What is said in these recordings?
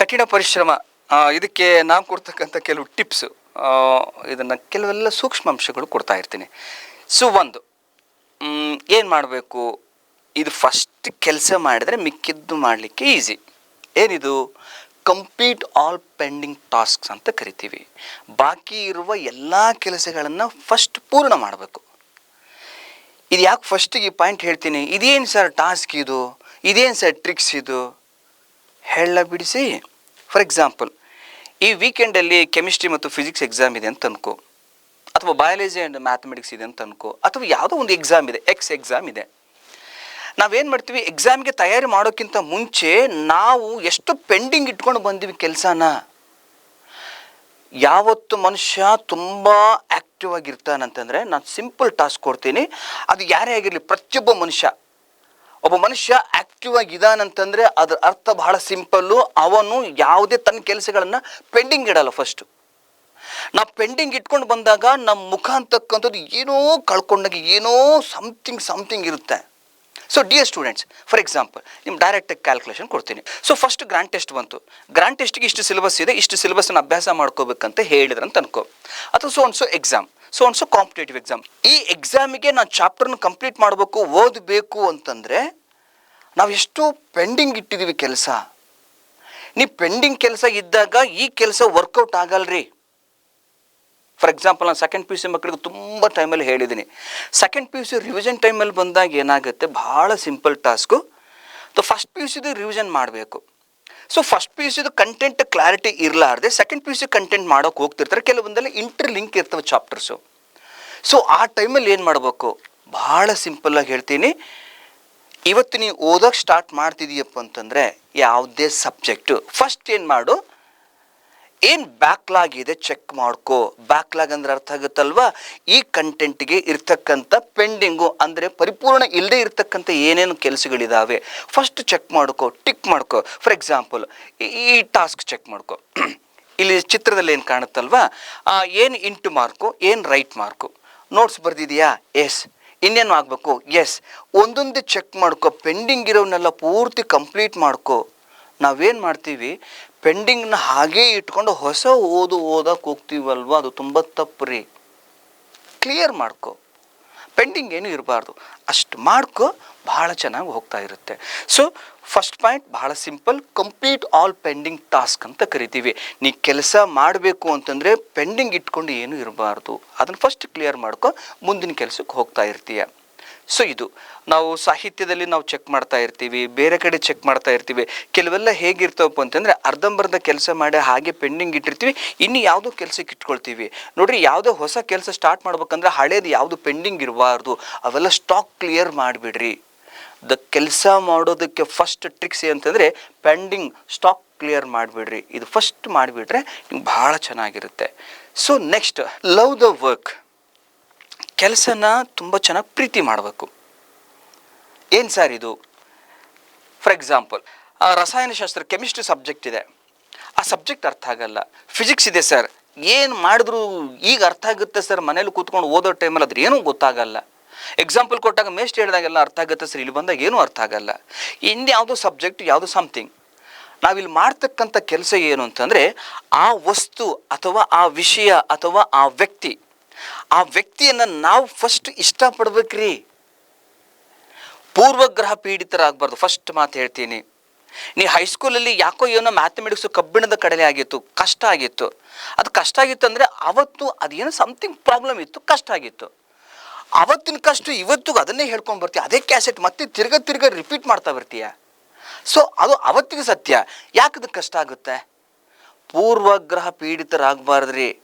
ಕಠಿಣ ಪರಿಶ್ರಮ ಇದಕ್ಕೆ ನಾವು ಕೊಡ್ತಕ್ಕಂಥ ಕೆಲವು ಟಿಪ್ಸು ಇದನ್ನು ಕೆಲವೆಲ್ಲ ಸೂಕ್ಷ್ಮಾಂಶಗಳು ಕೊಡ್ತಾ ಇರ್ತೀನಿ. ಸೊ, ಒಂದು ಏನು ಮಾಡಬೇಕು? ಇದು ಫಸ್ಟ್ ಕೆಲಸ ಮಾಡಿದರೆ ಮಿಕ್ಕಿದ್ದು ಮಾಡಲಿಕ್ಕೆ ಈಸಿ ಏನಿದು? ಕಂಪ್ಲೀಟ್ ಆಲ್ ಪೆಂಡಿಂಗ್ ಟಾಸ್ಕ್ಸ್ ಅಂತ ಕರಿತೀವಿ. ಬಾಕಿ ಇರುವ ಎಲ್ಲ ಕೆಲಸಗಳನ್ನು ಫಸ್ಟ್ ಪೂರ್ಣ ಮಾಡಬೇಕು. ಇದು ಯಾಕೆ ಫಸ್ಟಿಗೆ ಈ ಪಾಯಿಂಟ್ ಹೇಳ್ತೀನಿ? ಇದೇನು ಸರ್ ಟಾಸ್ಕ್ ಇದು? ಇದೇನು ಸರ್ ಟ್ರಿಕ್ಸ್ ಇದು? ಹೇಳ ಬಿಡಿಸಿ ಫಾರ್ ಎಕ್ಸಾಂಪಲ್ ಈ ವೀಕೆಂಡಲ್ಲಿ ಕೆಮಿಸ್ಟ್ರಿ ಮತ್ತು ಫಿಸಿಕ್ಸ್ ಎಕ್ಸಾಮ್ ಇದೆ ಅಂತ ಅನ್ಕೋ. ಅಥವಾ ಬಯಾಲಜಿ ಆ್ಯಂಡ್ ಮ್ಯಾಥಮೆಟಿಕ್ಸ್ ಇದೆ ಅಂತ ಅನ್ಕೋ. ಅಥವಾ ಯಾವುದೋ ಒಂದು ಎಕ್ಸಾಮ್ ಇದೆ ಎಕ್ಸ್ ಎಕ್ಸಾಮ್ ಇದೆ. ನಾವೇನು ಮಾಡ್ತೀವಿ ಎಕ್ಸಾಮ್ಗೆ ತಯಾರಿ ಮಾಡೋಕ್ಕಿಂತ ಮುಂಚೆ ನಾವು ಎಷ್ಟು ಪೆಂಡಿಂಗ್ ಇಟ್ಕೊಂಡು ಬಂದೀವಿ ಕೆಲಸನ. ಯಾವತ್ತು ಮನುಷ್ಯ ತುಂಬ ಆ್ಯಕ್ಟಿವ್ ಆಗಿರ್ತಾನಂತಂದರೆ, ನಾನು ಸಿಂಪಲ್ ಟಾಸ್ಕ್ ಕೊಡ್ತೀನಿ. ಅದು ಯಾರೇ ಆಗಿರಲಿ, ಪ್ರತಿಯೊಬ್ಬ ಮನುಷ್ಯ. ಒಬ್ಬ ಮನುಷ್ಯ ಆಕ್ಟಿವ್ ಆಗಿ ಇದಾನಂತಂದ್ರೆ ಅದ್ರ ಅರ್ಥ ಬಹಳ ಸಿಂಪಲ್ಲು ಅವನು ಯಾವುದೇ ತನ್ನ ಕೆಲಸಗಳನ್ನ ಪೆಂಡಿಂಗ್ ಇಡಲ್ಲ ಫಸ್ಟು ನಾ ಪೆಂಡಿಂಗ್ ಇಟ್ಕೊಂಡು ಬಂದಾಗ ನಮ್ಮ ಮುಖ ಅಂತಕ್ಕಂಥದ್ದು ಏನೋ ಕಳ್ಕೊಂಡಾಗ ಏನೋ ಸಮಥಿಂಗ್ ಸಮಥಿಂಗ್ ಇರುತ್ತೆ. So dear students for example ನಿಮ್ಮ ಡೈರೆಕ್ಟಾಗಿ ಕ್ಯಾಲ್ಕುಲೇಷನ್ ಕೊಡ್ತೀನಿ. ಸೊ ಫಸ್ಟ್ ಗ್ರಾಂಡ್ ಟೆಸ್ಟ್ ಬಂತು. ಗ್ರಾಂಡ್ ಟೆಸ್ಟ್ಗೆ ಇಷ್ಟು ಸಿಲೆಬಸ್ ಇದೆ, ಇಷ್ಟು ಸಿಲೆಬಸ್ನ ಅಭ್ಯಾಸ ಮಾಡ್ಕೋಬೇಕಂತ ಹೇಳಿದ್ರಂತ ಅನ್ಕೋ. ಅಥವಾ so so exam so also competitive exam ಈ ಎಕ್ಸಾಮಿಗೆ ನಾನು ಚಾಪ್ಟರ್ನ ಕಂಪ್ಲೀಟ್ ಮಾಡಬೇಕು, ಓದಬೇಕು ಅಂತಂದರೆ, ನಾವು ಎಷ್ಟು ಪೆಂಡಿಂಗ್ ಇಟ್ಟಿದ್ದೀವಿ ಕೆಲಸ. ನೀವು ಪೆಂಡಿಂಗ್ ಕೆಲಸ ಇದ್ದಾಗ ಈ ಕೆಲಸ ವರ್ಕೌಟ್ ಆಗಲ್ರಿ. ಫಾರ್ ಎಕ್ಸಾಂಪಲ್ ನಾನು ಸೆಕೆಂಡ್ ಪಿ ಯು ಸಿ ಮಕ್ಕಳಿಗೆ ತುಂಬ ಟೈಮಲ್ಲಿ ಹೇಳಿದ್ದೀನಿ second P U C revision ಟೈಮಲ್ಲಿ ಬಂದಾಗ ಏನಾಗುತ್ತೆ? ಭಾಳ simple task so first P U ಸಿದು ರಿವಿಷನ್ ಮಾಡಬೇಕು. ಸೊ ಫಸ್ಟ್ ಪಿ ಯು ಸಿದು ಕಂಟೆಂಟ್ ಕ್ಲಾರಿಟಿ ಇರಲಾರ್ದೆ second P U C content ಮಾಡೋಕೆ ಹೋಗ್ತಿರ್ತಾರೆ. ಕೆಲವೊಂದೆಲ್ಲ ಇಂಟರ್ ಲಿಂಕ್ ಇರ್ತವೆ ಚಾಪ್ಟರ್ಸು ಸೊ ಆ ಟೈಮಲ್ಲಿ ಏನು ಮಾಡಬೇಕು? ಭಾಳ ಸಿಂಪಲ್ಲಾಗಿ ಹೇಳ್ತೀನಿ. ಇವತ್ತು ನೀವು ಓದೋಕೆ ಸ್ಟಾರ್ಟ್ ಮಾಡ್ತಿದೀಯಪ್ಪ ಅಂತಂದರೆ, ಯಾವುದೇ ಸಬ್ಜೆಕ್ಟು ಫಸ್ಟ್ ಏನು ಮಾಡು? ಏನು ಬ್ಯಾಕ್ಲಾಗ್ ಇದೆ ಚೆಕ್ ಮಾಡ್ಕೋ. ಬ್ಯಾಕ್ಲಾಗ್ ಅಂದ್ರೆ ಅರ್ಥ ಆಗುತ್ತಲ್ವಾ? ಈ ಕಂಟೆಂಟ್ಗೆ ಇರ್ತಕ್ಕಂಥ ಪೆಂಡಿಂಗು ಅಂದರೆ ಪರಿಪೂರ್ಣ ಇಲ್ಲದೆ ಇರ್ತಕ್ಕಂಥ ಏನೇನು ಕೆಲಸಗಳಿದ್ದಾವೆ ಫಸ್ಟ್ ಚೆಕ್ ಮಾಡ್ಕೋ ಟಿಕ್ ಮಾಡ್ಕೋ. ಫಾರ್ ಎಕ್ಸಾಂಪಲ್ ಈ ಟಾಸ್ಕ್ ಚೆಕ್ ಮಾಡ್ಕೋ. ಇಲ್ಲಿ ಚಿತ್ರದಲ್ಲಿ ಏನು ಕಾಣುತ್ತಲ್ವಾ? ಏನು ಇಂಟು ಮಾರ್ಕು ಏನು ರೈಟ್ ಮಾರ್ಕು ನೋಟ್ಸ್ ಬರ್ದಿದೆಯಾ? ಎಸ್ ಇನ್ನೇನು ಆಗಬೇಕು? ಎಸ್ ಒಂದೊಂದು ಚೆಕ್ ಮಾಡ್ಕೊ. ಪೆಂಡಿಂಗ್ ಇರೋವನ್ನೆಲ್ಲ ಪೂರ್ತಿ ಕಂಪ್ಲೀಟ್ ಮಾಡ್ಕೊ. ನಾವೇನು ಮಾಡ್ತೀವಿ? ಪೆಂಡಿಂಗ್ನ ಹಾಗೇ ಇಟ್ಕೊಂಡು ಹೊಸ ಓದು ಓದಕ್ಕೆ ಹೋಗ್ತೀವಲ್ವ? ಅದು ತುಂಬ ತಪ್ಪು ರೀ. ಕ್ಲಿಯರ್ ಮಾಡ್ಕೊ. ಪೆಂಡಿಂಗ್ ಏನು ಇರಬಾರ್ದು. ಅಷ್ಟು ಮಾಡ್ಕೊ, ಭಾಳ ಚೆನ್ನಾಗಿ ಹೋಗ್ತಾ ಇರುತ್ತೆ. ಸೊ ಫಸ್ಟ್ ಪಾಯಿಂಟ್ ಭಾಳ simple complete all pending task ಅಂತ ಕರಿತೀವಿ. ನೀ ಕೆಲಸ ಮಾಡಬೇಕು ಅಂತಂದರೆ ಪೆಂಡಿಂಗ್ ಇಟ್ಕೊಂಡು ಏನು ಇರಬಾರ್ದು. ಅದನ್ನು ಫಸ್ಟ್ ಕ್ಲಿಯರ್ ಮಾಡ್ಕೊ, ಮುಂದಿನ ಕೆಲಸಕ್ಕೆ ಹೋಗ್ತಾ ಇರ್ತೀಯ. ಸೊ ಇದು ನಾವು ಸಾಹಿತ್ಯದಲ್ಲಿ ನಾವು ಚೆಕ್ ಮಾಡ್ತಾ ಇರ್ತೀವಿ, ಬೇರೆ ಕಡೆ ಚೆಕ್ ಮಾಡ್ತಾ ಇರ್ತೀವಿ. ಕೆಲವೆಲ್ಲ ಹೇಗಿರ್ತಾವಪ್ಪ ಅಂತಂದರೆ ಅರ್ಧಂಬರ್ಧ ಕೆಲಸ ಮಾಡಿ ಹಾಗೆ ಪೆಂಡಿಂಗ್ ಇಟ್ಟಿರ್ತೀವಿ. ಇನ್ನು ಯಾವುದೋ ಕೆಲಸಕ್ಕೆ ಇಟ್ಕೊಳ್ತೀವಿ. ನೋಡಿರಿ, ಯಾವುದೋ ಹೊಸ ಕೆಲಸ ಸ್ಟಾರ್ಟ್ ಮಾಡ್ಬೇಕಂದ್ರೆ ಹಳೇದು ಯಾವುದು ಪೆಂಡಿಂಗ್ ಇರಬಾರ್ದು. ಅವೆಲ್ಲ ಸ್ಟಾಕ್ ಕ್ಲಿಯರ್ ಮಾಡಿಬಿಡ್ರಿ. ದ ಕೆಲಸ ಮಾಡೋದಕ್ಕೆ ಫಸ್ಟ್ ಟ್ರಿಕ್ಸ್ ಅಂತಂದರೆ ಪೆಂಡಿಂಗ್ ಸ್ಟಾಕ್ ಕ್ಲಿಯರ್ ಮಾಡಿಬಿಡ್ರಿ. ಇದು ಫಸ್ಟ್ ಮಾಡಿಬಿಟ್ರೆ ನಿಮ್ಗೆ ಭಾಳ ಚೆನ್ನಾಗಿರುತ್ತೆ. So next love the work ಕೆಲಸನ ತುಂಬ ಚೆನ್ನಾಗಿ ಪ್ರೀತಿ ಮಾಡಬೇಕು. ಏನು ಸರ್ ಇದು? ಫಾರ್ ಎಕ್ಸಾಂಪಲ್ ರಸಾಯನಶಾಸ್ತ್ರ ಕೆಮಿಸ್ಟ್ರಿ ಸಬ್ಜೆಕ್ಟ್ ಇದೆ. ಆ ಸಬ್ಜೆಕ್ಟ್ ಅರ್ಥ ಆಗಲ್ಲ. ಫಿಸಿಕ್ಸ್ ಇದೆ ಸರ್. ಏನು ಮಾಡಿದ್ರು ಈಗ ಅರ್ಥ ಆಗುತ್ತೆ ಸರ್ ಮನೇಲಿ ಕೂತ್ಕೊಂಡು ಓದೋ ಟೈಮಲ್ಲಿ ಅದ್ರ ಏನೂ ಗೊತ್ತಾಗಲ್ಲ. ಎಕ್ಸಾಂಪಲ್ ಕೊಟ್ಟಾಗ ಮೇಸ್ಟ್ ಹೇಳಿದಾಗೆಲ್ಲ ಅರ್ಥ ಆಗುತ್ತೆ ಸರ್. ಇಲ್ಲಿ ಬಂದಾಗ ಏನೂ ಅರ್ಥ ಆಗಲ್ಲ. ಇನ್ನು ಯಾವುದೋ ಸಬ್ಜೆಕ್ಟ್ ಯಾವುದೋ ಸಮಥಿಂಗ್ ನಾವಿಲ್ಲಿ ಮಾಡ್ತಕ್ಕಂಥ ಕೆಲಸ ಏನು ಅಂತಂದರೆ ಆ ವಸ್ತು ಅಥವಾ ಆ ವಿಷಯ ಅಥವಾ ಆ ವ್ಯಕ್ತಿ ಆ ವ್ಯಕ್ತಿಯನ್ನು ನಾವು ಫಸ್ಟ್ ಇಷ್ಟಪಡ್ಬೇಕ್ರಿ. ಪೂರ್ವಗ್ರಹ ಪೀಡಿತರಾಗಬಾರ್ದು. ಫಸ್ಟ್ ಮಾತು ಹೇಳ್ತೀನಿ. ನೀ ಹೈಸ್ಕೂಲಲ್ಲಿ ಯಾಕೋ ಏನೋ ಮ್ಯಾಥಮೆಟಿಕ್ಸು ಕಬ್ಬಿಣದ ಕಡಲೆ ಆಗಿತ್ತು, ಕಷ್ಟ ಆಗಿತ್ತು. ಅದು ಕಷ್ಟ ಆಗಿತ್ತು ಅಂದರೆ ಅವತ್ತು ಅದೇನೋ ಸಮಥಿಂಗ್ ಪ್ರಾಬ್ಲಮ್ ಇತ್ತು, ಕಷ್ಟ ಆಗಿತ್ತು. ಅವತ್ತಿನ ಕಷ್ಟ ಇವತ್ತು ಅದನ್ನೇ ಹೇಳ್ಕೊಂಡು ಬರ್ತೀಯ. ಅದೇ ಕ್ಯಾಸೆಟ್ ಮತ್ತೆ ತಿರ್ಗ ತಿರ್ಗ ರಿಪೀಟ್ ಮಾಡ್ತಾ ಬರ್ತೀಯ. ಸೊ ಅದು ಅವತ್ತಿಗೆ ಸತ್ಯ. ಯಾಕದು ಕಷ್ಟ ಆಗುತ್ತೆ? ಪೂರ್ವಗ್ರಹ ಪೀಡಿತರಾಗಬಾರ್ದ್ರಿ.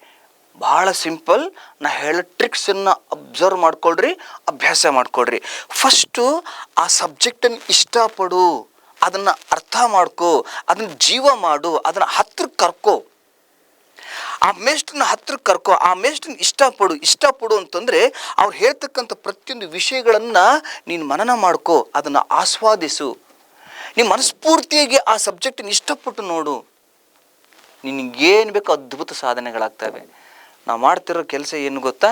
ಭಾಳ ಸಿಂಪಲ್. ನಾ ಹೇಳೋ ಟ್ರಿಕ್ಸನ್ನು ಅಬ್ಸರ್ವ್ ಮಾಡ್ಕೊಳ್ರಿ, ಅಭ್ಯಾಸ ಮಾಡ್ಕೊಳ್ರಿ. ಫಸ್ಟು ಆ ಸಬ್ಜೆಕ್ಟನ್ನು ಇಷ್ಟಪಡು, ಅದನ್ನು ಅರ್ಥ ಮಾಡ್ಕೋ, ಅದನ್ನು ಜೀವ ಮಾಡು, ಅದನ್ನು ಹತ್ರಕ್ಕೆ ಕರ್ಕೋ. ಆ ಮೇಷ್ಟ್ರನ್ನ ಹತ್ರಕ್ಕೆ ಕರ್ಕೋ, ಆ ಮೇಸ್ಟನ್ನ ಇಷ್ಟಪಡು ಇಷ್ಟಪಡು ಅಂತಂದರೆ ಅವ್ರು ಹೇಳ್ತಕ್ಕಂಥ ಪ್ರತಿಯೊಂದು ವಿಷಯಗಳನ್ನು ನೀನು ಮನನ ಮಾಡ್ಕೋ, ಅದನ್ನು ಆಸ್ವಾದಿಸು. ನೀನು ಮನಸ್ಫೂರ್ತಿಯಾಗಿ ಆ ಸಬ್ಜೆಕ್ಟನ್ನು ಇಷ್ಟಪಟ್ಟು ನೋಡು. ನಿನಗೇನು ಬೇಕೋ ಅದ್ಭುತ ಸಾಧನೆಗಳಾಗ್ತವೆ. ನಾವು ಮಾಡ್ತಿರೋ ಕೆಲಸ ಏನು ಗೊತ್ತಾ?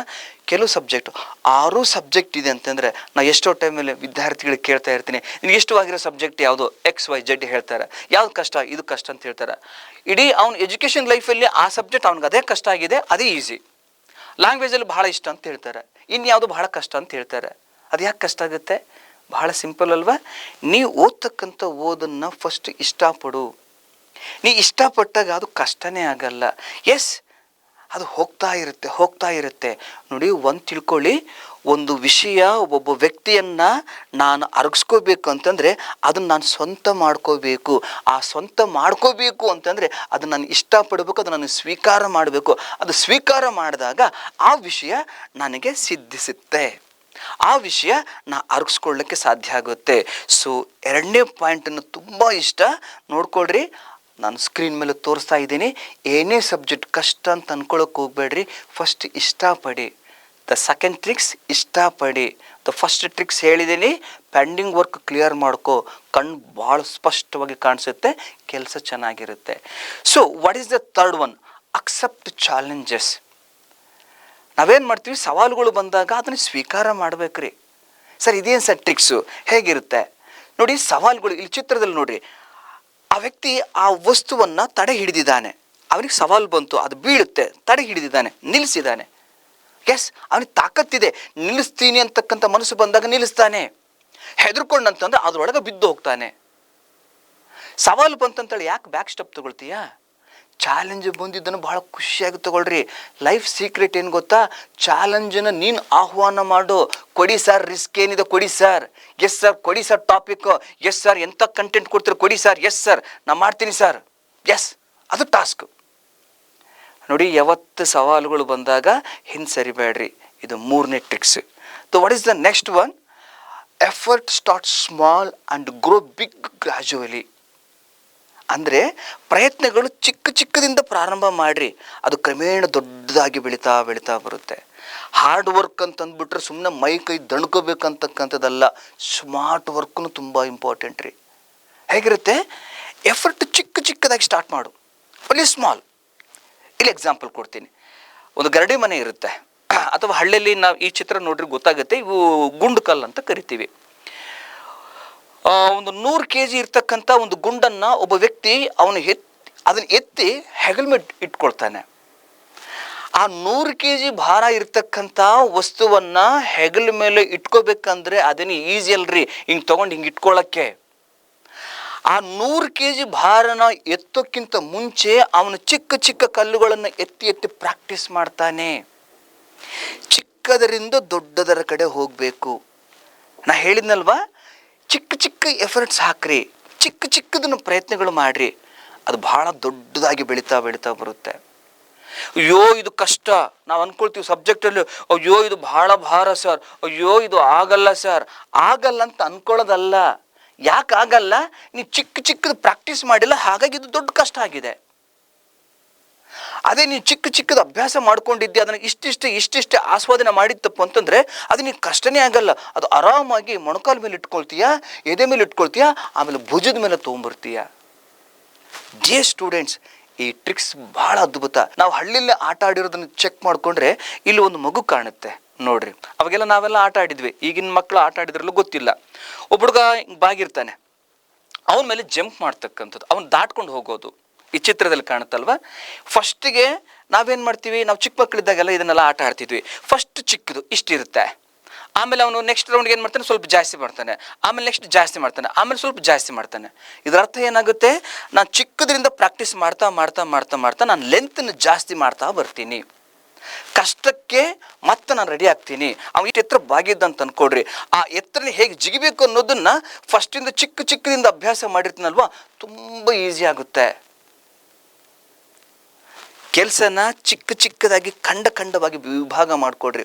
ಕೆಲವು ಸಬ್ಜೆಕ್ಟು, ಆರು ಸಬ್ಜೆಕ್ಟ್ ಇದೆ ಅಂತಂದರೆ ನಾ ಎಷ್ಟೋ ಟೈಮಲ್ಲಿ ವಿದ್ಯಾರ್ಥಿಗಳಿಗೆ ಕೇಳ್ತಾ ಇರ್ತೀನಿ. ನಿನಗೆ ಇಷ್ಟವಾಗಿರೋ ಸಬ್ಜೆಕ್ಟ್ ಯಾವುದು? ಎಕ್ಸ್ ವೈ ಜೆಡ್ ಹೇಳ್ತಾರೆ. ಯಾವ್ದು ಕಷ್ಟ? ಇದು ಕಷ್ಟ ಅಂತ ಹೇಳ್ತಾರೆ. ಇಡೀ ಅವ್ನ ಎಜುಕೇಷನ್ ಲೈಫಲ್ಲಿ ಆ ಸಬ್ಜೆಕ್ಟ್ ಅವ್ನಿಗೆ ಅದೇ ಕಷ್ಟ ಆಗಿದೆ, ಅದೇ ಈಸಿ ಲ್ಯಾಂಗ್ವೇಜಲ್ಲಿ ಬಹಳ ಇಷ್ಟ ಅಂತ ಹೇಳ್ತಾರೆ. ಇನ್ಯಾವುದು ಬಹಳ ಕಷ್ಟ ಅಂತ ಹೇಳ್ತಾರೆ. ಅದು ಯಾಕೆ ಕಷ್ಟ ಆಗುತ್ತೆ? ಬಹಳ ಸಿಂಪಲ್ ಅಲ್ವಾ? ನೀ ಓದ್ತಕ್ಕಂಥ ಓದನ್ನು ಫಸ್ಟ್ ಇಷ್ಟಪಡು. ನೀ ಇಷ್ಟಪಟ್ಟಾಗ ಅದು ಕಷ್ಟನೇ ಆಗಲ್ಲ. ಎಸ್ ಅದು ಹೋಗ್ತಾ ಇರುತ್ತೆ ಹೋಗ್ತಾ ಇರುತ್ತೆ. ನೋಡಿ, ಒಂದು ತಿಳ್ಕೊಳ್ಳಿ. ಒಂದು ವಿಷಯ ಒಬ್ಬ ವ್ಯಕ್ತಿಯನ್ನು ನಾನು ಅರಗಿಸ್ಕೋಬೇಕು ಅಂತಂದರೆ ಅದನ್ನು ನಾನು ಸ್ವಂತ ಮಾಡ್ಕೋಬೇಕು. ಆ ಸ್ವಂತ ಮಾಡ್ಕೋಬೇಕು ಅಂತಂದರೆ ಅದನ್ನು ನಾನು ಇಷ್ಟಪಡಬೇಕು ಅದು ನಾನು ಸ್ವೀಕಾರ ಮಾಡಬೇಕು. ಅದು ಸ್ವೀಕಾರ ಮಾಡಿದಾಗ ಆ ವಿಷಯ ನನಗೆ ಸಿದ್ಧಿಸುತ್ತೆ. ಆ ವಿಷಯ ನಾ ಅರಗಿಸ್ಕೊಳ್ಳೋಕ್ಕೆ ಸಾಧ್ಯ ಆಗುತ್ತೆ. ಸೊ ಎರಡನೇ ಪಾಯಿಂಟನ್ನು ತುಂಬ ಇಷ್ಟ. ನೋಡ್ಕೊಳ್ರಿ. ನಾನು ಸ್ಕ್ರೀನ್ ಮೇಲೆ ತೋರಿಸ್ತಾ ಇದ್ದೀನಿ. ಏನೇ ಸಬ್ಜೆಕ್ಟ್ ಕಷ್ಟ ಅಂತ ಅನ್ಕೊಳಕ್ಕೆ ಹೋಗ್ಬೇಡ್ರಿ. ಫಸ್ಟ್ ಇಷ್ಟಪಡಿ. ದ ಸೆಕೆಂಡ್ ಟ್ರಿಕ್ಸ್ ಇಷ್ಟಪಡಿ. ದ ಫಸ್ಟ್ ಟ್ರಿಕ್ಸ್ ಹೇಳಿದ್ದೀನಿ. ಪೆಂಡಿಂಗ್ ವರ್ಕ್ ಕ್ಲಿಯರ್ ಮಾಡ್ಕೋ. ಕಣ್ಣು ಭಾಳ ಸ್ಪಷ್ಟವಾಗಿ ಕಾಣಿಸುತ್ತೆ. ಕೆಲಸ ಚೆನ್ನಾಗಿರುತ್ತೆ. So what is the third one accept challenges ನಾವೇನು ಮಾಡ್ತೀವಿ? ಸವಾಲುಗಳು ಬಂದಾಗ ಅದನ್ನು ಸ್ವೀಕಾರ ಮಾಡ್ಬೇಕ್ರಿ. ಸರ್, ಇದೇನು ಸರ್ ಟ್ರಿಕ್ಸು ಹೇಗಿರುತ್ತೆ? ನೋಡಿ, ಸವಾಲುಗಳು ಇಲ್ಲಿ ಚಿತ್ರದಲ್ಲಿ ನೋಡ್ರಿ. ಆ ವ್ಯಕ್ತಿ ಆ ವಸ್ತುವನ್ನು ತಡೆ ಹಿಡಿದಿದ್ದಾನೆ. ಅವನಿಗೆ ಸವಾಲು ಬಂತು, ಅದು ಬೀಳುತ್ತೆ, ತಡೆ ಹಿಡಿದಿದ್ದಾನೆ, ನಿಲ್ಲಿಸಿದ್ದಾನೆ. ಎಸ್ ಅವನಿಗೆ ತಾಕತ್ತಿದೆ, ನಿಲ್ಲಿಸ್ತೀನಿ ಅಂತಕ್ಕಂಥ ಮನಸ್ಸು ಬಂದಾಗ ನಿಲ್ಲಿಸ್ತಾನೆ. ಹೆದರ್ಕೊಂಡಂತಂದ್ರೆ ಅದ್ರೊಳಗೆ ಬಿದ್ದು ಹೋಗ್ತಾನೆ. ಸವಾಲು ಬಂತಂತೇಳಿ ಯಾಕೆ ಬ್ಯಾಕ್ ಸ್ಟೆಪ್ ತಗೊಳ್ತೀಯಾ? ಚಾಲೆಂಜ್ ಬಂದಿದ್ದನ್ನು ಬಹಳ ಖುಷಿಯಾಗಿ ತಗೊಳ್ರಿ. ಲೈಫ್ ಸೀಕ್ರೆಟ್ ಏನು ಗೊತ್ತಾ? ಚಾಲೆಂಜನ್ನು ನೀನು ಆಹ್ವಾನ ಮಾಡು. ಕೊಡಿ ಸರ್ ರಿಸ್ಕ್ ಏನಿದೆ ಕೊಡಿ ಸರ್ ಎಸ್ ಸರ್ ಕೊಡಿ ಸರ್ ಟಾಪಿಕ್ ಎಸ್ ಸರ್ ಎಂಥ ಕಂಟೆಂಟ್ ಕೊಡ್ತೀರ ಕೊಡಿ ಸರ್ ಎಸ್ ಸರ್ ನಾ ಮಾಡ್ತೀನಿ ಸರ್ ಎಸ್ ಅದು ಟಾಸ್ಕ್ ನೋಡಿ, ಯಾವತ್ತು ಸವಾಲುಗಳು ಬಂದಾಗ ಹಿಂದೆ ಸರಿಬೇಡ್ರಿ ಇದು ಮೂರನೇ tricks so what is the next one effort start small and grow big gradually ಅಂದರೆ ಪ್ರಯತ್ನಗಳು ಚಿಕ್ಕ ಚಿಕ್ಕದಿಂದ ಪ್ರಾರಂಭ ಮಾಡಿರಿ. ಅದು ಕ್ರಮೇಣ ದೊಡ್ಡದಾಗಿ ಬೆಳೀತಾ ಬೆಳೀತಾ ಬರುತ್ತೆ. ಹಾರ್ಡ್ ವರ್ಕ್ ಅಂತ ಅಂದ್ಬಿಟ್ರೆ ಸುಮ್ಮನೆ ಮೈ ಕೈ ದಣ್ಕೋಬೇಕಂತಕ್ಕಂಥದ್ದಲ್ಲ ಸ್ಮಾರ್ಟ್ ವರ್ಕ್ನು ತುಂಬ ಇಂಪಾರ್ಟೆಂಟ್ ರೀ. ಹೇಗಿರುತ್ತೆ? ಎಫರ್ಟ್ ಚಿಕ್ಕ ಚಿಕ್ಕದಾಗಿ ಸ್ಟಾರ್ಟ್ ಮಾಡು. ಒಲಿ ಸ್ಮಾಲ್ ಇಲ್ಲಿ ಎಕ್ಸಾಂಪಲ್ ಕೊಡ್ತೀನಿ. ಒಂದು ಗರಡಿ ಮನೆ ಇರುತ್ತೆ. ಅಥವಾ ಹಳ್ಳಿಯಲ್ಲಿ ನಾವು ಈ ಚಿತ್ರ ನೋಡ್ರಿ ಗೊತ್ತಾಗುತ್ತೆ. ಇವು ಗುಂಡು ಕಲ್ಲು ಅಂತ ಕರಿತೀವಿ. ಒಂದು ನೂರು ಕೆ ಜಿ ಇರ್ತಕ್ಕಂಥ ಒಂದು ಗುಂಡನ್ನು ಒಬ್ಬ ವ್ಯಕ್ತಿ ಅವನು ಎತ್ ಅದನ್ನು ಎತ್ತಿ ಹೆಗಲ್ಮೆಟ್ ಇಟ್ಕೊಳ್ತಾನೆ. ಆ ನೂರು ಕೆ ಜಿ ಭಾರ ಇರ್ತಕ್ಕಂಥ ವಸ್ತುವನ್ನ ಹೆಗಲ ಮೇಲೆ ಇಟ್ಕೋಬೇಕಂದ್ರೆ ಅದೇನು ಈಸಿ ಅಲ್ರಿ, ಹಿಂಗೆ ತೊಗೊಂಡು ಹಿಂಗೆ ಇಟ್ಕೊಳ್ಳೋಕ್ಕೆ ಆ ನೂರು ಕೆ ಜಿ ಭಾರನ ಎತ್ತೋಕ್ಕಿಂತ ಮುಂಚೆ ಅವನು ಚಿಕ್ಕ ಚಿಕ್ಕ ಕಲ್ಲುಗಳನ್ನು ಎತ್ತಿ ಎತ್ತಿ ಪ್ರಾಕ್ಟೀಸ್ ಮಾಡ್ತಾನೆ. ಚಿಕ್ಕದರಿಂದ ದೊಡ್ಡದರ ಕಡೆ ಹೋಗಬೇಕು. ನಾ ಹೇಳಿದ್ನಲ್ವಾ? ಚಿಕ್ಕ ಚಿಕ್ಕ ಎಫರ್ಟ್ಸ್ ಹಾಕ್ರಿ. ಚಿಕ್ಕ ಚಿಕ್ಕದನ್ನು ಪ್ರಯತ್ನಗಳು ಮಾಡ್ರಿ. ಅದು ಬಹಳ ದೊಡ್ಡದಾಗಿ ಬೆಳೀತಾ ಬೆಳೀತಾ ಬರುತ್ತೆ. ಅಯ್ಯೋ, ಇದು ಕಷ್ಟ. ನಾವು ಅನ್ಕೊಳ್ತೀವಿ ಸಬ್ಜೆಕ್ಟಲ್ಲಿ ಅಯ್ಯೋ, ಇದು ಬಹಳ ಭಾರ ಸರ್ ಅಯ್ಯೋ, ಇದು ಆಗಲ್ಲ ಸರ್ ಆಗಲ್ಲ ಅಂತ ಅನ್ಕೊಳ್ಳೋದಲ್ಲ. ಯಾಕೆ ಆಗಲ್ಲ? ನೀವು ಚಿಕ್ಕ ಚಿಕ್ಕದು ಪ್ರಾಕ್ಟೀಸ್ ಮಾಡಿಲ್ಲ, ಹಾಗಾಗಿ ಇದು ದೊಡ್ಡ ಕಷ್ಟ ಆಗಿದೆ. ಅದೇ ನೀನು ಚಿಕ್ಕ ಚಿಕ್ಕದ ಅಭ್ಯಾಸ ಮಾಡ್ಕೊಂಡಿದ್ದೆ, ಅದನ್ನು ಇಷ್ಟಿಷ್ಟೇ ಇಷ್ಟಿಷ್ಟೇ ಆಸ್ವಾದನೆ ಮಾಡಿತ್ತಪ್ಪ ಅಂತಂದರೆ ಅದು ನೀನು ಕಷ್ಟನೇ ಆಗಲ್ಲ. ಅದು ಆರಾಮಾಗಿ ಮೊಣಕಾಲ ಮೇಲೆ ಇಟ್ಕೊಳ್ತೀಯಾ, ಎದೆ ಮೇಲೆ ಇಟ್ಕೊಳ್ತೀಯಾ, ಆಮೇಲೆ ಭುಜದ ಮೇಲೆ ತೊಗೊಂಬರ್ತೀಯ ಜೇ ಸ್ಟೂಡೆಂಟ್ಸ್ ಈ ಟ್ರಿಕ್ಸ್ ಭಾಳ ಅದ್ಭುತ. ನಾವು ಹಳ್ಳಿಲೇ ಆಟ ಆಡಿರೋದನ್ನು ಚೆಕ್ ಮಾಡಿಕೊಂಡ್ರೆ ಇಲ್ಲಿ ಒಂದು ಮಗು ಕಾಣುತ್ತೆ. ನೋಡ್ರಿ, ಅವಾಗೆಲ್ಲ ನಾವೆಲ್ಲ ಆಟ ಆಡಿದ್ವಿ. ಈಗಿನ ಮಕ್ಕಳು ಆಟ ಆಡಿದ್ರಲ್ಲೂ ಗೊತ್ತಿಲ್ಲ. ಒಬ್ಬ ಹುಡುಗ ಬಾಗಿರ್ತಾನೆ. ಅವನ ಮೇಲೆ ಜಂಪ್ ಮಾಡ್ತಕ್ಕಂಥದ್ದು. ಅವನು ದಾಟ್ಕೊಂಡು ಹೋಗೋದು. ಈ ಚಿತ್ರದಲ್ಲಿ ಕಾಣುತ್ತಲ್ವ? ಫಸ್ಟಿಗೆ ನಾವೇನು ಮಾಡ್ತೀವಿ? ನಾವು ಚಿಕ್ಕ ಮಕ್ಕಳಿದ್ದಾಗೆಲ್ಲ ಇದನ್ನೆಲ್ಲ ಆಟ ಆಡ್ತಿದ್ವಿ. ಫಸ್ಟ್ ಚಿಕ್ಕದು ಇಷ್ಟಿರುತ್ತೆ. ಆಮೇಲೆ ಅವನು ನೆಕ್ಸ್ಟ್ ರೌಂಡ್ಗೆ ಏನು ಮಾಡ್ತಾನೆ? ಸ್ವಲ್ಪ ಜಾಸ್ತಿ ಮಾಡ್ತಾನೆ. ಆಮೇಲೆ ನೆಕ್ಸ್ಟ್ ಜಾಸ್ತಿ ಮಾಡ್ತಾನೆ. ಆಮೇಲೆ ಸ್ವಲ್ಪ ಜಾಸ್ತಿ ಮಾಡ್ತಾನೆ. ಇದರ ಅರ್ಥ ಏನಾಗುತ್ತೆ? ನಾನು ಚಿಕ್ಕದ್ರಿಂದ ಪ್ರಾಕ್ಟೀಸ್ ಮಾಡ್ತಾ ಮಾಡ್ತಾ ಮಾಡ್ತಾ ಮಾಡ್ತಾ ನಾನು ಲೆಂತನ್ನು ಜಾಸ್ತಿ ಮಾಡ್ತಾ ಬರ್ತೀನಿ. ಕಷ್ಟಕ್ಕೆ ಮತ್ತೆ ನಾನು ರೆಡಿ ಆಗ್ತೀನಿ. ಅವ್ನು ಇಷ್ಟು ಎತ್ತರ ಅಂತ ಅನ್ಕೊಡ್ರಿ ಆ ಎತ್ತರನ ಹೇಗೆ ಜಿಗಿಬೇಕು ಅನ್ನೋದನ್ನ ಫಸ್ಟಿಂದ ಚಿಕ್ಕ ಚಿಕ್ಕದಿಂದ ಅಭ್ಯಾಸ ಮಾಡಿರ್ತೀನಲ್ವಾ? ತುಂಬ ಈಸಿ ಆಗುತ್ತೆ. ಕೆಲಸನ ಚಿಕ್ಕ ಚಿಕ್ಕದಾಗಿ ಖಂಡ ಖಂಡವಾಗಿ ವಿಭಾಗ ಮಾಡಿಕೊಡ್ರಿ.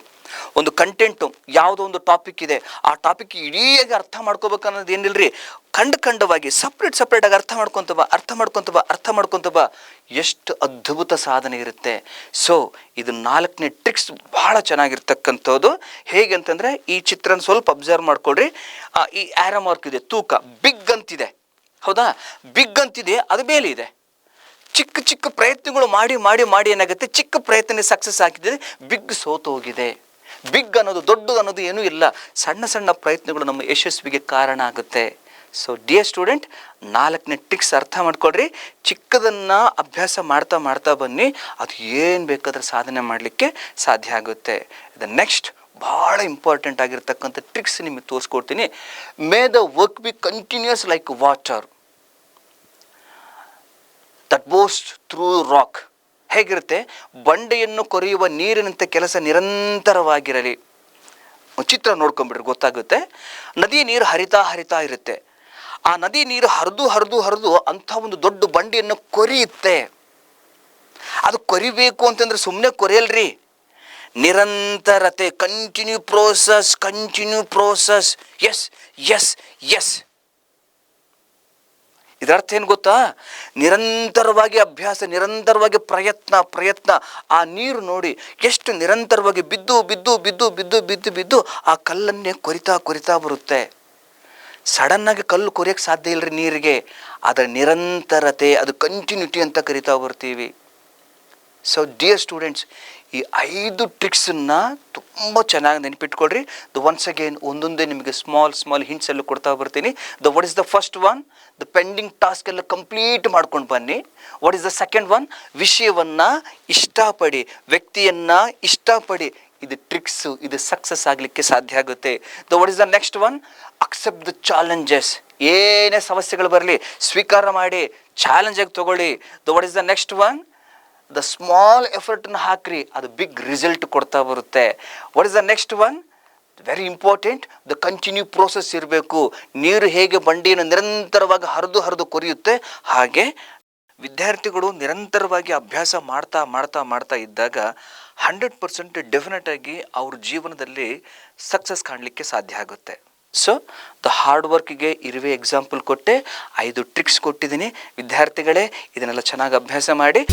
ಒಂದು ಕಂಟೆಂಟು ಯಾವುದೋ ಒಂದು ಟಾಪಿಕ್ ಇದೆ ಆ ಟಾಪಿಕ್ ಇಡೀಯಾಗಿ ಅರ್ಥ ಮಾಡ್ಕೋಬೇಕು ಅನ್ನೋದು ಏನಿಲ್ರಿ? ಖಂಡ ಖಂಡವಾಗಿ ಸಪ್ರೇಟ್ ಸಪ್ರೇಟಾಗಿ ಅರ್ಥ ಮಾಡ್ಕೊಂತ ಅರ್ಥ ಮಾಡ್ಕೊತವ ಅರ್ಥ ಮಾಡ್ಕೊತವ ಎಷ್ಟು ಅದ್ಭುತ ಸಾಧನೆ ಇರುತ್ತೆ. ಸೊ ಇದು ನಾಲ್ಕನೇ ಟ್ರಿಕ್ಸ್ ಭಾಳ ಚೆನ್ನಾಗಿರ್ತಕ್ಕಂಥದ್ದು. ಹೇಗೆ ಅಂತಂದರೆ ಈ ಚಿತ್ರನ ಸ್ವಲ್ಪ ಅಬ್ಸರ್ವ್ ಮಾಡ್ಕೊಳ್ರಿ ಆ, ಈ ಆ್ಯರಮ್ ಮಾರ್ಕ್ ಇದೆ ತೂಕ. ಬಿಗ್ ಅಂತಿದೆ. ಹೌದಾ? ಬಿಗ್ ಅಂತಿದೆ ಅದು ಬೇಲಿ ಇದೆ. ಚಿಕ್ಕ ಚಿಕ್ಕ ಪ್ರಯತ್ನಗಳು ಮಾಡಿ ಮಾಡಿ ಮಾಡಿ ಏನಾಗುತ್ತೆ? ಚಿಕ್ಕ ಪ್ರಯತ್ನ ಸಕ್ಸಸ್ ಆಗಿದ್ದರೆ ಬಿಗ್ ಸೋತು ಹೋಗಿದೆ. ಬಿಗ್ ಅನ್ನೋದು ದೊಡ್ಡದು ಅನ್ನೋದು ಏನೂ ಇಲ್ಲ. ಸಣ್ಣ ಸಣ್ಣ ಪ್ರಯತ್ನಗಳು ನಮ್ಮ ಯಶಸ್ವಿಗೆ ಕಾರಣ ಆಗುತ್ತೆ. ಸೊ ಡಿಯರ್ ಸ್ಟೂಡೆಂಟ್ ನಾಲ್ಕನೇ ಟ್ರಿಕ್ಸ್ ಅರ್ಥ ಮಾಡ್ಕೊಳ್ರಿ. ಚಿಕ್ಕದನ್ನು ಅಭ್ಯಾಸ ಮಾಡ್ತಾ ಮಾಡ್ತಾ ಬನ್ನಿ. ಅದು ಏನು ಬೇಕಾದ್ರೆ ಸಾಧನೆ ಮಾಡಲಿಕ್ಕೆ ಸಾಧ್ಯ ಆಗುತ್ತೆ. ದ ನೆಕ್ಸ್ಟ್ ಭಾಳ ಇಂಪಾರ್ಟೆಂಟ್ ಆಗಿರ್ತಕ್ಕಂಥ ಟ್ರಿಕ್ಸ್ ನಿಮಗೆ ತೋರಿಸ್ಕೊಡ್ತೀನಿ. May the work be continuous like water that boast through rock ಹೇಗಿರುತ್ತೆ? ಬಂಡೆಯನ್ನು ಕೊರೆಯುವ ನೀರಿನಂತೆ ಕೆಲಸ ನಿರಂತರವಾಗಿರಲಿ. ಚಿತ್ರ ನೋಡ್ಕೊಂಬಿಡ್ರಿ ಗೊತ್ತಾಗುತ್ತೆ? ನದಿ ನೀರು ಹರಿತಾ ಹರಿತಾ ಇರುತ್ತೆ. ಆ ನದಿ ನೀರು ಹರಿದು ಹರಿದು ಹರಿದು ಅಂಥ ಒಂದು ದೊಡ್ಡ ಬಂಡೆಯನ್ನು ಕೊರಿಯುತ್ತೆ. ಅದು ಕೊರಿಬೇಕು ಅಂತಂದ್ರೆ ಸುಮ್ಮನೆ ಕೊರೆಯಲ್ರಿ. ನಿರಂತರತೆ continue process continue process yes yes yes ಇದರ ಅರ್ಥ ಏನು ಗೊತ್ತಾ? ನಿರಂತರವಾಗಿ ಅಭ್ಯಾಸ, ನಿರಂತರವಾಗಿ ಪ್ರಯತ್ನ ಪ್ರಯತ್ನ, ಆ ನೀರು ನೋಡಿ ಎಷ್ಟು ನಿರಂತರವಾಗಿ ಬಿದ್ದು ಬಿದ್ದು ಬಿದ್ದು ಬಿದ್ದು ಬಿದ್ದು ಬಿದ್ದು ಆ ಕಲ್ಲನ್ನೇ ಕೊರಿತಾ ಕೊರಿತಾ ಬರುತ್ತೆ. ಸಡನ್ನಾಗಿ ಕಲ್ಲು ಕೊರಿಯೋಕ್ಕೆ ಸಾಧ್ಯ ಇಲ್ಲರಿ ನೀರಿಗೆ. ಅದರ ನಿರಂತರತೆ, ಅದು ಕಂಟಿನ್ಯೂಟಿ ಅಂತ ಕರಿತಾ ಬರ್ತೀವಿ. ಸೊ ಡಿಯರ್ ಸ್ಟೂಡೆಂಟ್ಸ್ ಈ ಐದು ಟ್ರಿಕ್ಸನ್ನು ತುಂಬ ಚೆನ್ನಾಗಿ ನೆನಪಿಟ್ಕೊಳ್ರಿ. ದ ಒನ್ಸ್ ಅಗೇನ್ ಒಂದೊಂದೇ ನಿಮಗೆ ಸ್ಮಾಲ್ ಸ್ಮಾಲ್ ಹಿಂಟ್ಸ್ ಎಲ್ಲ ಕೊಡ್ತಾ ಬರ್ತೀನಿ. The what is the first one the pending task ಎಲ್ಲ ಕಂಪ್ಲೀಟ್ ಮಾಡ್ಕೊಂಡು ಬನ್ನಿ. What is the second one ವಿಷಯವನ್ನು ಇಷ್ಟಪಡಿ, ವ್ಯಕ್ತಿಯನ್ನು ಇಷ್ಟಪಡಿ. ಇದು ಟ್ರಿಕ್ಸು ಇದು ಸಕ್ಸಸ್ ಆಗಲಿಕ್ಕೆ ಸಾಧ್ಯ ಆಗುತ್ತೆ. The what is the next one accept the challenges ಏನೇ ಸಮಸ್ಯೆಗಳು ಬರಲಿ, ಸ್ವೀಕಾರ ಮಾಡಿ ಚಾಲೆಂಜಾಗಿ ತಗೊಳ್ಳಿ. The what is the next one the small ಎಫರ್ಟ್ನ ಹಾಕ್ರಿ, ಅದು ಬಿಗ್ ರಿಸಲ್ಟ್ ಕೊಡ್ತಾ ಬರುತ್ತೆ. What is the next one very important the continue process ಇರಬೇಕು. ನೀರು ಹೇಗೆ ಬಂಡಿಯನ್ನು ನಿರಂತರವಾಗಿ ಹರಿದು ಹರಿದು ಕೊರಿಯುತ್ತೆ, ಹಾಗೆ ವಿದ್ಯಾರ್ಥಿಗಳು ನಿರಂತರವಾಗಿ ಅಭ್ಯಾಸ ಮಾಡ್ತಾ ಮಾಡ್ತಾ ಮಾಡ್ತಾ ಇದ್ದಾಗ ಹಂಡ್ರೆಡ್ ಪರ್ಸೆಂಟ್ ಡೆಫಿನೆಟ್ ಆಗಿ ಅವ್ರ ಜೀವನದಲ್ಲಿ ಸಕ್ಸಸ್ ಕಾಣಲಿಕ್ಕೆ ಸಾಧ್ಯ ಆಗುತ್ತೆ. ಸೊ ದ ಹಾರ್ಡ್ ವರ್ಕ್ಗೆ ಇರುವೆ ಎಕ್ಸಾಂಪಲ್ ಕೊಟ್ಟೆ, ಐದು ಟ್ರಿಕ್ಸ್ ಕೊಟ್ಟಿದ್ದೀನಿ. ವಿದ್ಯಾರ್ಥಿಗಳೇ, ಇದನ್ನೆಲ್ಲ ಚೆನ್ನಾಗಿ ಅಭ್ಯಾಸ ಮಾಡಿ.